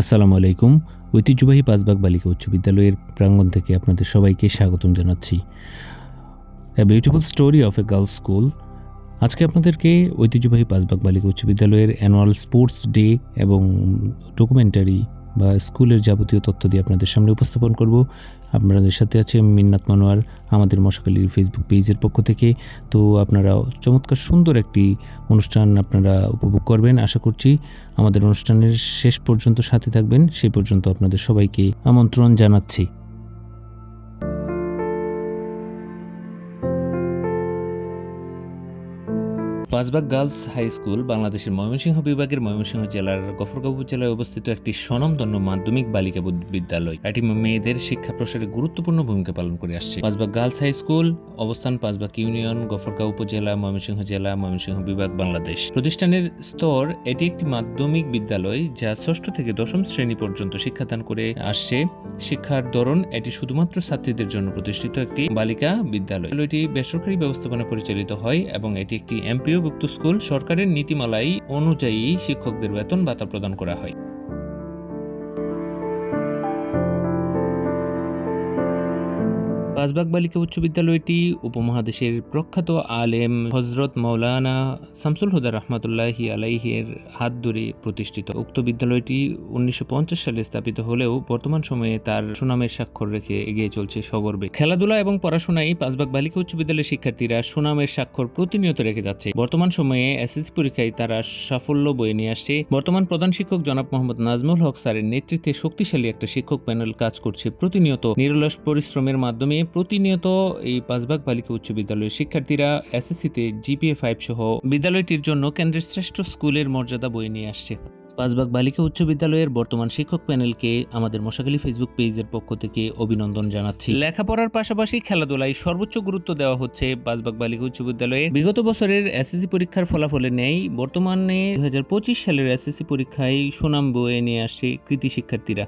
আসসালামু আলাইকুম। ঐতিহ্যবাহী পাঁচবাগ বালিকা উচ্চ বিদ্যালয়ের প্রাঙ্গণ থেকে আপনাদের সবাইকে স্বাগতম জানাচ্ছি। A beautiful story of a girls school আজকে আপনাদেরকে ঐতিহ্যবাহী পাঁচবাগ বালিকা উচ্চ বিদ্যালয়ের অ্যানুয়াল স্পোর্টস ডে এবং ডকুমেন্টারি বা স্কুলের যাবতীয় তথ্য দিয়ে আপনাদের সামনে উপস্থাপন করব। আপনাদের সাথে আছে মিন্নাত মানোয়ার, আমাদের মশাকালীর ফেসবুক পেজের পক্ষ থেকে। তো আপনারা চমৎকার সুন্দর একটি অনুষ্ঠান আপনারা উপভোগ করবেন, আশা করছি। আমাদের অনুষ্ঠানের শেষ পর্যন্ত সাথে থাকবেন সেই পর্যন্ত আপনাদের সবাইকে আমন্ত্রণ জানাচ্ছি। পাঁচবাগ গার্লস হাই স্কুল বাংলাদেশের ময়মনসিংহ বিভাগের ময়মনসিংহ জেলার গফরগাঁও উপজেলায় অবস্থিত একটি স্বনামধন্য মাধ্যমিক বালিকা বিদ্যালয়। এটি মেয়েদের শিক্ষা প্রসারে গুরুত্বপূর্ণ ভূমিকা পালন করে আসছে। পাঁচবাগ গার্লস হাই স্কুল, অবস্থান পাঁচবাগ ইউনিয়ন, গফরগাঁও উপজেলা, ময়মনসিংহ জেলা, ময়মনসিংহ বিভাগ, বাংলাদেশ। প্রতিষ্ঠানের স্তর, এটি একটি মাধ্যমিক বিদ্যালয় যা ষষ্ঠ থেকে দশম শ্রেণি পর্যন্ত শিক্ষাদান করে আসছে। শিক্ষার ধরন, এটি শুধুমাত্র ছাত্রীদের জন্য প্রতিষ্ঠিত একটি বালিকা বিদ্যালয়। বিদ্যালয়টি বেসরকারি ব্যবস্থাপনা পরিচালিত হয় এবং এটি একটি এমপিওভুক্ত স্কুল সরকারের নীতিমালাই অনুযায়ী শিক্ষকদের বেতন ভাতা প্রদান করা হয়। পাঁচবাগ বালিকা উচ্চ বিদ্যালয়টি উপমহাদেশের প্রখ্যাত আলেম হজরত মৌলানা শামসুল হুদা রহমতুল্লাহি আলাইহের হাত ধরে প্রতিষ্ঠিত। উক্ত বিদ্যালয়টি উনিশশো পঞ্চাশ সালে স্থাপিত হলেও বর্তমান সময়ে তার সুনামের স্বাক্ষর রেখে এগিয়ে চলছে সগর্বে খেলাধুলা এবং পড়াশোনায় পাঁচবাগ বালিকা উচ্চ বিদ্যালয়ের শিক্ষার্থীরা সুনামের স্বাক্ষর প্রতিনিয়ত রেখে যাচ্ছে। বর্তমান সময়ে এসএসসি পরীক্ষায় তারা সাফল্য বয়ে নিয়ে আসছে। বর্তমান প্রধান শিক্ষক জনাব মোহাম্মদ নাজমুল হক স্যারের নেতৃত্বে শক্তিশালী একটা শিক্ষক প্যানেল কাজ করছে প্রতিনিয়ত। নিরলস পরিশ্রমের মাধ্যমে প্রতিনিয়ত এই পাঁচবাগ বালিকা উচ্চ বিদ্যালয়ের শিক্ষার্থীরা এসএসসিতে জিপিএ ফাইভ সহ বিদ্যালয়টির জন্য কেন্দ্রের শ্রেষ্ঠ স্কুলের মর্যাদা বয়ে নিয়ে আসছে। পাঁচবাগ বালিকা উচ্চ বিদ্যালয়ের বর্তমান শিক্ষক প্যানেলকে আমাদের মশাখালী ফেসবুক পেজের পক্ষ থেকে অভিনন্দন জানাচ্ছি। লেখাপড়ার পাশাপাশি খেলাধুলায় সর্বোচ্চ গুরুত্ব দেওয়া হচ্ছে পাঁচবাগ বালিকা উচ্চ বিদ্যালয়ে বিগত বছরের এসএসসি পরীক্ষার ফলাফলে নেই বর্তমানে দুই হাজার পঁচিশ সালের এসএসসি পরীক্ষায় সুনাম বয়ে নিয়ে আসছে কৃতি শিক্ষার্থীরা।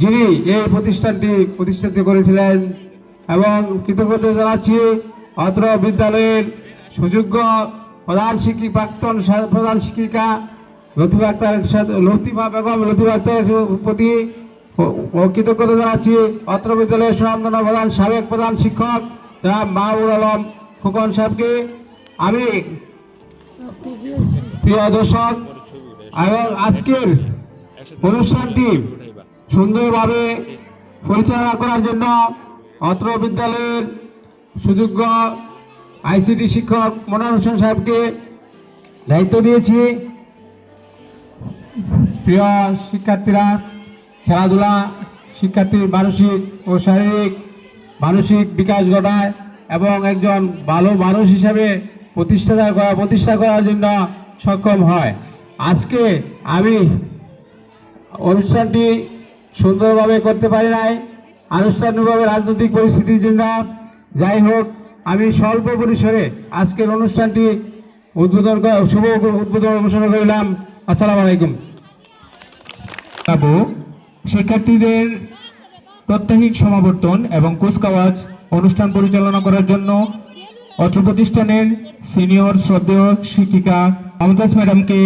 যিনি এই প্রতিষ্ঠানটি প্রতিষ্ঠিত করেছিলেন এবং কৃতজ্ঞতা জানাচ্ছি অত্র বিদ্যালয়ের সুযোগ্য প্রধান শিক্ষিক প্রাক্তন প্রধান শিক্ষিকা লতিফা আক্তার বেগম, লতিফা প্রতি কৃতজ্ঞতা জানাচ্ছি অত্র বিদ্যালয়ের সুনামধন্য প্রধান সাবেক প্রধান শিক্ষক জনাব মাহবুব আলম খোকন সাহেবকে আমি প্রিয় দর্শক, এবং আজকের অনুষ্ঠানটি সুন্দরভাবে পরিচালনা করার জন্য অত্র বিদ্যালয়ের সুযোগ্য আইসিটি শিক্ষক মনোয়ার হোসেন সাহেবকে দায়িত্ব দিয়েছি। প্রিয় শিক্ষার্থীরা, খেলাধুলা শিক্ষার্থীর মানসিক ও শারীরিক মানসিক বিকাশ ঘটায় এবং একজন ভালো মানুষ হিসাবে প্রতিষ্ঠা করা প্রতিষ্ঠা করার জন্য সক্ষম হয়। আজকে আমি অনুষ্ঠানটি সুন্দরভাবে করতে পারি নাই। আনুষ্ঠানিকভাবে রাজনৈতিক পরিস্থিতির জন্য যাই হোক, আমি স্বল্প পরিসরে আজকের অনুষ্ঠানটি উদ্বোধন শুভ উদ্বোধন ঘোষণা করলাম। আসসালামু আলাইকুম। শিক্ষার্থীদের প্রত্যাহিক সমাবর্তন এবং কুচকাওয়াজ অনুষ্ঠান পরিচালনা করার জন্য অত্র প্রতিষ্ঠানের সিনিয়র শ্রদ্ধেয় শিক্ষিকা মমতাজ ম্যাডামকে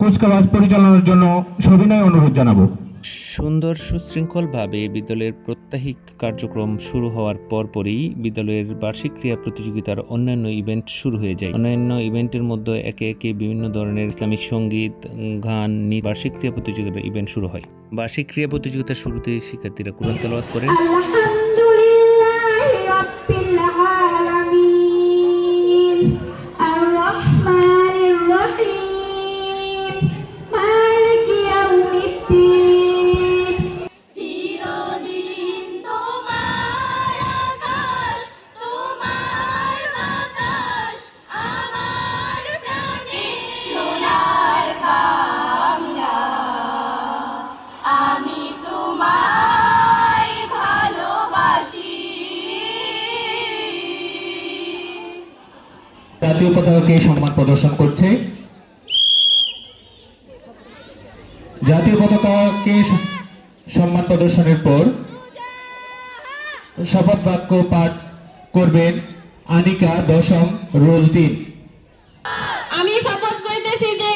কুচকাওয়াজ পরিচালনার জন্য সবিনয় অনুরোধ জানাব। সুন্দর সুশৃঙ্খলভাবে বিদ্যালয়ের প্রত্যাহিক কার্যক্রম শুরু হওয়ার পরপরই বিদ্যালয়ের বার্ষিক ক্রীড়া প্রতিযোগিতার অন্যান্য ইভেন্ট শুরু হয়ে যায়। অন্যান্য ইভেন্টের মধ্যে একে একে বিভিন্ন ধরনের ইসলামিক সংগীত, গান বার্ষিক ক্রীড়া প্রতিযোগিতার ইভেন্ট শুরু হয়। বার্ষিক ক্রীড়া প্রতিযোগিতার শুরুতে শিক্ষার্থীরা কোরআন করেন। পতাকাকে সম্মান প্রদর্শন করছে? জাতীয় পতাকাকে সম্মান প্রদর্শনের পর শপথ বাক্য পাঠ করবেন আনিকা দশম রোল তিন। আমি শপথ করিতেছি যে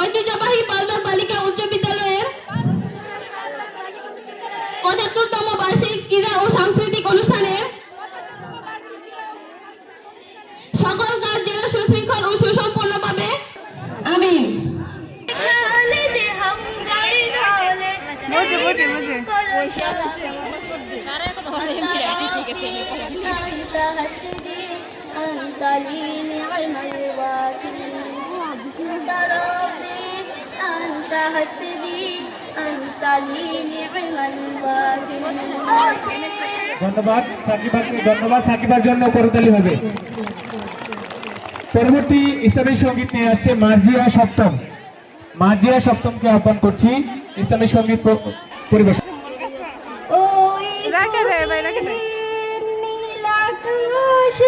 ঐতিহ্যবাহী বালক বালিকা উচ্চ বিদ্যালয়ের পঁচাত্তরতম বার্ষিক ক্রীড়া ও সাংস্কৃতিক أنت حسبي أنت لي نعم الوكيل أنت ربي أنت حسبي أنت لي نعم الوكيل ধন্যবাদ সাকিবাকে ধন্যবাদ সাকিবার জন্য করতালি হবে পরবর্তী ইসলামী সঙ্গীত নিয়ে আসছে মার্জিয়া সপ্তম মার্জিয়া সপ্তমকে আহ্বান করছি ইসলামী সঙ্গীত প- পরিবেশন আকাশ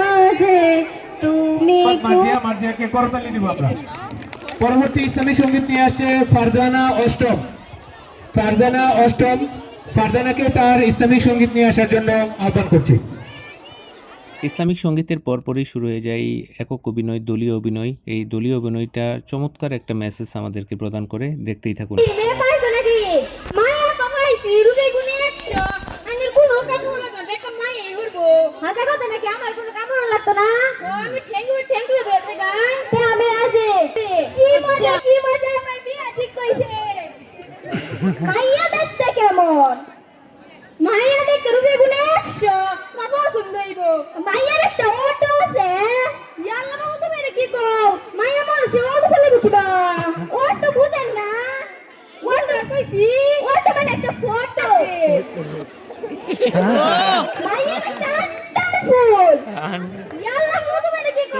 মাঝে তুমি মার্জিয়া করতালি দিব আমরা। পরবর্তী ইসলামী সংগীত নিয়ে আসছে ফারজানা অষ্টম। ফারজানা অষ্টম ফারজানাকে তার ইসলামিক সংগীত নিয়ে আসার জন্য আহ্বান করছি। ইসলামিক সঙ্গীতের পরপরই শুরু হয়ে যায় একক অভিনয় দলীয় অভিনয়। এই দলীয় অভিনয়টা চমৎকার একটা মেসেজ আমাদেরকে প্রদান করে। দেখতেই থাকুন। হাজা কথা নাকি আমার কোনো কাম হলো লাগতো না? আমি থ্যাংক ইউ বলতে গান তে আমি আছে কি মজা কি মজা আমার বিয়া ঠিক কইছে। মাইয়া দেখতে কেমন? মাইয়া দেখতে রুবে গুনে একশো আমার পছন্দ হইব। মাইয়ার একটা অটো আছে। ইয়াল্লা বাবু তুমি এটা কি কও? মাইয়া মানুষ অটো চালাবো কিবা অটো বুঝেন না। অটো কইছি। অটো মানে একটা ফটো মাইয়া আন্ডার ফুল ইয়াল্লা এটা কি কও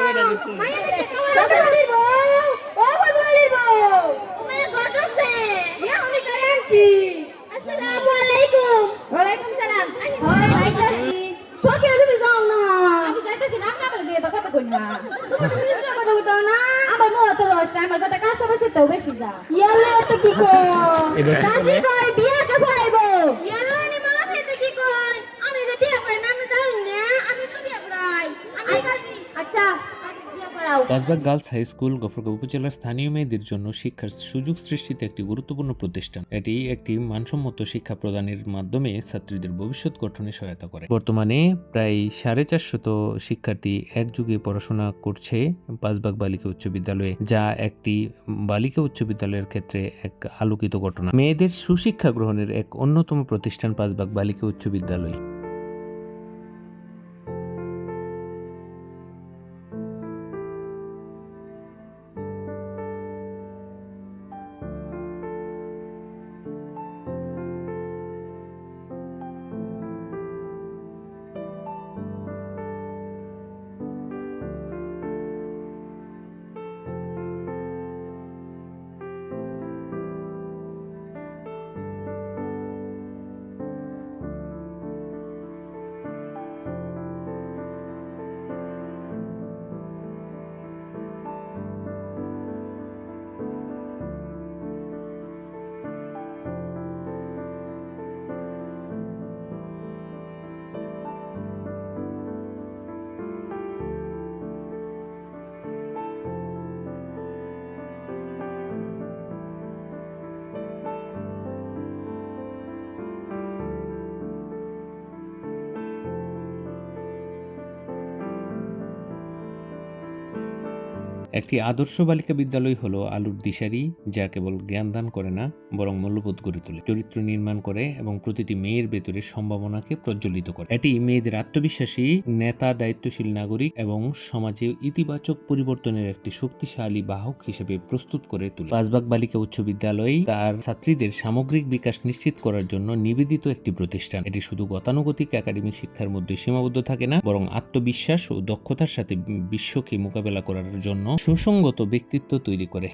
মাইয়া দেখতে কেমন আছে ও বদলালিব ও মাইয়া গটছে ইয়া আমি কারেন্সি আসসালামু আলাইকুম ওয়ালাইকুম সালাম হয় আইতাছি সকে তুমি যাও না আমি যাইতাছি না আপনি আমার বিয়ে কথা কই না তুমি মিশ্র কথা কইতাও না আমার মোহ তো রস আমার কথা কাছে বসে তো বেশি যা। ইয়াল্লা তো কি কই কাজী কই বিয়ে কে পড়াইবো ইয়াল্লা নি মা খেতে কি কই আমি রে বিয়ে পড়াই না আমি জানি না আমি তো বিয়ে পড়াই আমি কাজী আচ্ছা Kazi Kazbag girls high school Gafargaon উপজেলার স্থানীয় মেয়েদের জন্য শিক্ষার সুযোগ সৃষ্টিতে একটি গুরুত্বপূর্ণ প্রতিষ্ঠান। এটি একটি মানসম্মত শিক্ষা প্রদানের মাধ্যমে ছাত্রীদের ভবিষ্যৎ গঠনে সহায়তা করে। বর্তমানে প্রায় সাড়ে চারশত শিক্ষার্থী একযুগে পড়াশোনা করছে পাঁচবাগ বালিকা উচ্চ বিদ্যালয়ে, যা একটি বালিকা উচ্চ বিদ্যালয়ের ক্ষেত্রে এক আলোকিত ঘটনা। মেয়েদের সুশিক্ষা গ্রহণের এক অন্যতম প্রতিষ্ঠান পাঁচবাগ বালিকা উচ্চ বিদ্যালয়। একটি আদর্শ বালিকা বিদ্যালয় হলো আলুর দিশারি, যা কেবল জ্ঞান দান করে না, বরং মূল্যবোধ গড়ে তোলে। চরিত্র নির্মাণ করে এবং প্রতিটি মেয়ের ভেতরে সম্ভাবনাকে প্রজ্বলিত করে। এটি মেয়েদের আত্মবিশ্বাসী, নেতা, দায়িত্বশীল নাগরিক এবং সমাজে ইতিবাচক পরিবর্তনের একটি শক্তিশালী বাহক হিসেবে প্রস্তুত করে তোলে। পাঁচবাগ বালিকা উচ্চ বিদ্যালয় তার ছাত্রীদের সামগ্রিক বিকাশ নিশ্চিত করার জন্য নিবেদিত একটি প্রতিষ্ঠান। এটি শুধু গতানুগতিক একাডেমিক শিক্ষার মধ্যে সীমাবদ্ধ থাকে না, বরং আত্মবিশ্বাস ও দক্ষতার সাথে বিশ্বকে মোকাবেলা করার জন্য সুসংগত ব্যক্তিত্ব তৈরি করে।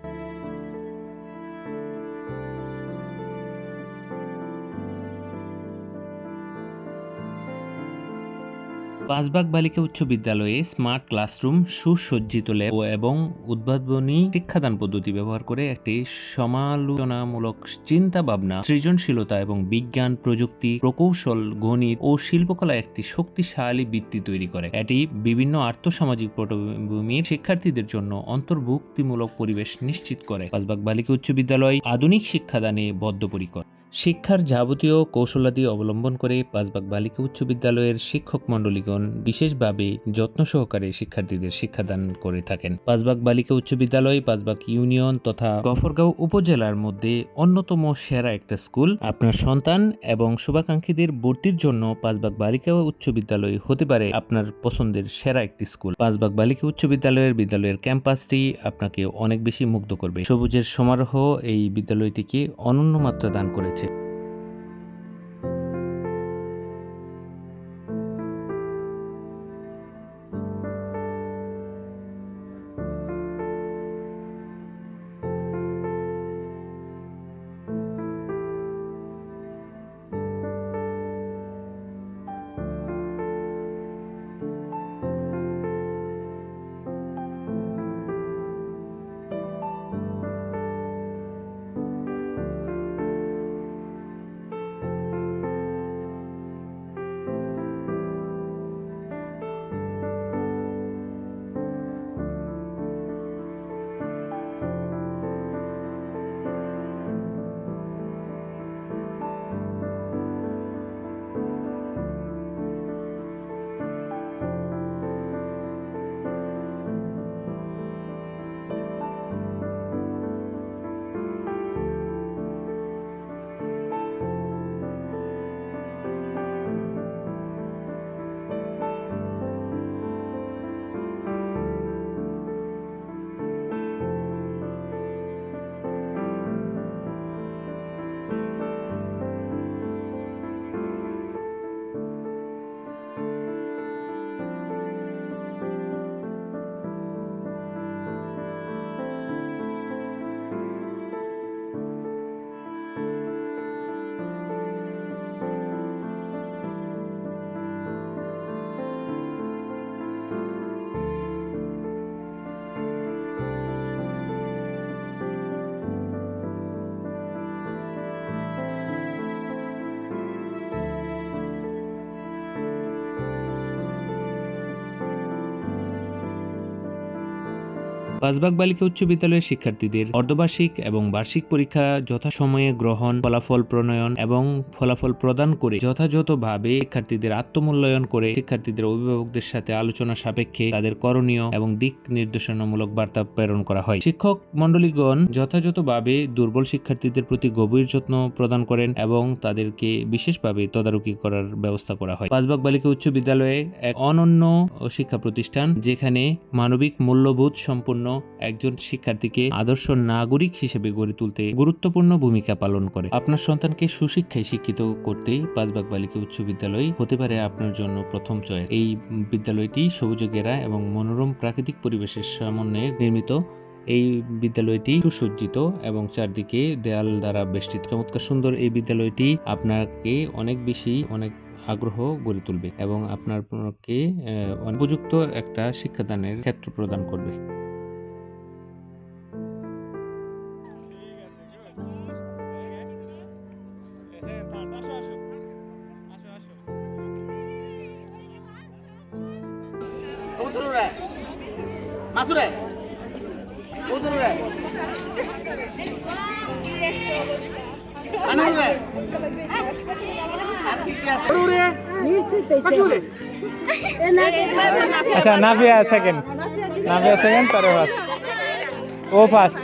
পাঁচবাগ বালিকা উচ্চ বিদ্যালয়ে স্মার্ট ক্লাসরুম, সুসজ্জিত ল্যাব এবং উদ্ভাবনী শিক্ষাদান পদ্ধতি ব্যবহার করে একটি সমালোচনামূলক চিন্তা ভাবনা সৃজনশীলতা এবং বিজ্ঞান, প্রযুক্তি, প্রকৌশল, গণিত ও শিল্পকলা একটি শক্তিশালী ভিত্তি তৈরি করে। এটি বিভিন্ন আর্থসামাজিক পটভূমির শিক্ষার্থীদের জন্য অন্তর্ভুক্তিমূলক পরিবেশ নিশ্চিত করে। পাঁচবাগ বালিকা উচ্চ বিদ্যালয় আধুনিক শিক্ষাদানে বদ্ধপরিকর। শিক্ষার যাবতীয় কৌশলাদি অবলম্বন করে পাঁচবাগ বালিকা উচ্চ বিদ্যালয়ের শিক্ষক মণ্ডলীগণ বিশেষভাবে যত্ন সহকারে শিক্ষার্থীদের শিক্ষাদান করে থাকেন। পাঁচবাগ বালিকা উচ্চ বিদ্যালয়, পাঁচবাগ ইউনিয়ন তথা গফরগাঁও উপজেলার মধ্যে অন্যতম সেরা একটা স্কুল। আপনার সন্তান এবং শুভাকাঙ্ক্ষীদের ভর্তির জন্য পাঁচবাগ বালিকা উচ্চ বিদ্যালয় হতে পারে আপনার পছন্দের সেরা একটি স্কুল। পাঁচবাগ বালিকা উচ্চ বিদ্যালয়ের বিদ্যালয়ের ক্যাম্পাসটি আপনাকে অনেক বেশি মুগ্ধ করবে। সবুজের সমারোহ এই বিদ্যালয়টিকে অনন্য মাত্রা দান করেছে। পাঁচবাগ বালিকা উচ্চ বিদ্যালয়ের শিক্ষার্থীদের অর্ধবার্ষিক এবং বার্ষিক পরীক্ষা যথাসময়ে গ্রহণ, ফলাফল প্রণয়ন এবং ফলাফল প্রদান করে যথাযথভাবে শিক্ষার্থীদের আত্মমূল্যায়ন করে শিক্ষার্থীদের অভিভাবকদের সাথে আলোচনা সাপেক্ষে তাদের করণীয় এবং দিক নির্দেশনামূলক বার্তা প্রেরণ করা হয়। শিক্ষক মণ্ডলীগণ যথাযথভাবে দুর্বল শিক্ষার্থীদের প্রতি গভীর যত্ন প্রদান করেন এবং তাদেরকে বিশেষভাবে তদারকি করার ব্যবস্থা করা হয়। পাঁচবাগ বালিকা উচ্চ বিদ্যালয়ে এক অনন্য শিক্ষা প্রতিষ্ঠান যেখানে মানবিক মূল্যবোধ সম্পন্ন একজন শিক্ষার্থীকে আদর্শ নাগরিক হিসেবে গড়ে তুলতে গুরুত্বপূর্ণ ভূমিকা পালন করে। আপনার সন্তানকে সুশিক্ষায় শিক্ষিত করতে পাঁচবাগ বালিকা উচ্চ বিদ্যালয় হতে পারে আপনার জন্য প্রথম চয়েস। এই বিদ্যালয়টি সবুজ ঘেরা এবং মনোরম প্রাকৃতিক পরিবেশের সমন্বয়ে নির্মিত। এই বিদ্যালয়টি সুসজ্জিত এবং চারদিকে দেয়াল দ্বারা বেষ্টিত। চমৎকার সুন্দর এই বিদ্যালয়টি আপনাকে অনেক বেশি অনেক আগ্রহ গড়ে তুলবে এবং আপনাকে উপযুক্ত একটা শিক্ষাদানের ক্ষেত্র প্রদান করবে। আচ্ছা নাভিয়া সেকেন্ড নাভিয়া সেকেন্ড তারও ফার্স্ট ও ফার্স্ট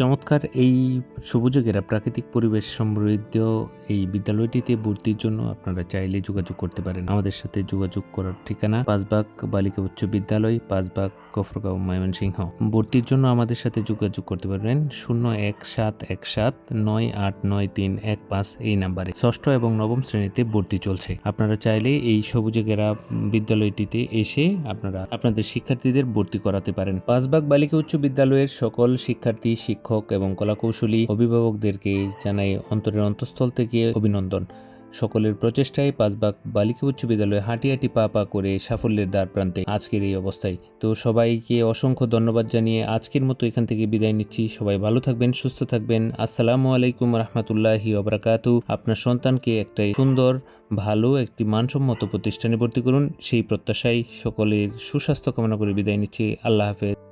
চমৎকার এই সবুজে ঘেরা প্রাকৃতিক পরিবেশ সমৃদ্ধ এই বিদ্যালয়টিতে ভর্তির জন্য আপনারা চাইলে যোগাযোগ করতে পারেন। আমাদের সাথে যোগাযোগ করার ঠিকানা পাঁচবাগ বালিকা উচ্চ বিদ্যালয়, পাঁচবাগ কফরগাঁও, ময়মনসিংহ। ভর্তির জন্য আমাদের সাথে যোগাযোগ করতে পারবেন শূন্য এক সাত এক সাত নয় আট নয় তিন এক পাঁচ এই নাম্বারে। ষষ্ঠ এবং নবম শ্রেণীতে ভর্তি চলছে। আপনারা চাইলে এই সবুজে ঘেরা বিদ্যালয়টিতে এসে আপনারা আপনাদের শিক্ষার্থীদের ভর্তি করাতে পারেন। পাঁচবাগ বালিকা উচ্চ বিদ্যালয়ের সকল শিক্ষার্থী শিক্ষক এবং কলাকৌশলী অভিভাবকদেরকে জানাই অন্তরের অন্তঃস্থল থেকে অভিনন্দন। সকলের প্রচেষ্টায় পাঁচবাগ বালিকা উচ্চ বিদ্যালয়ে হাঁটি হাঁটি পা পা করে সাফল্যের দ্বার প্রান্তে আজকের এই অবস্থায়। তো সবাইকে অসংখ্য ধন্যবাদ জানিয়ে আজকের মতো এখান থেকে বিদায় নিচ্ছি। সবাই ভালো থাকবেন, সুস্থ থাকবেন। আসসালামু আলাইকুম রহমতুল্লাহি অবরাকাতু আপনার সন্তানকে একটা সুন্দর, ভালো, একটি মানসম্মত প্রতিষ্ঠানে ভর্তি করুন। সেই প্রত্যাশায় সকলের সুস্বাস্থ্য কামনা করে বিদায় নিচ্ছি। আল্লাহ হাফেজ।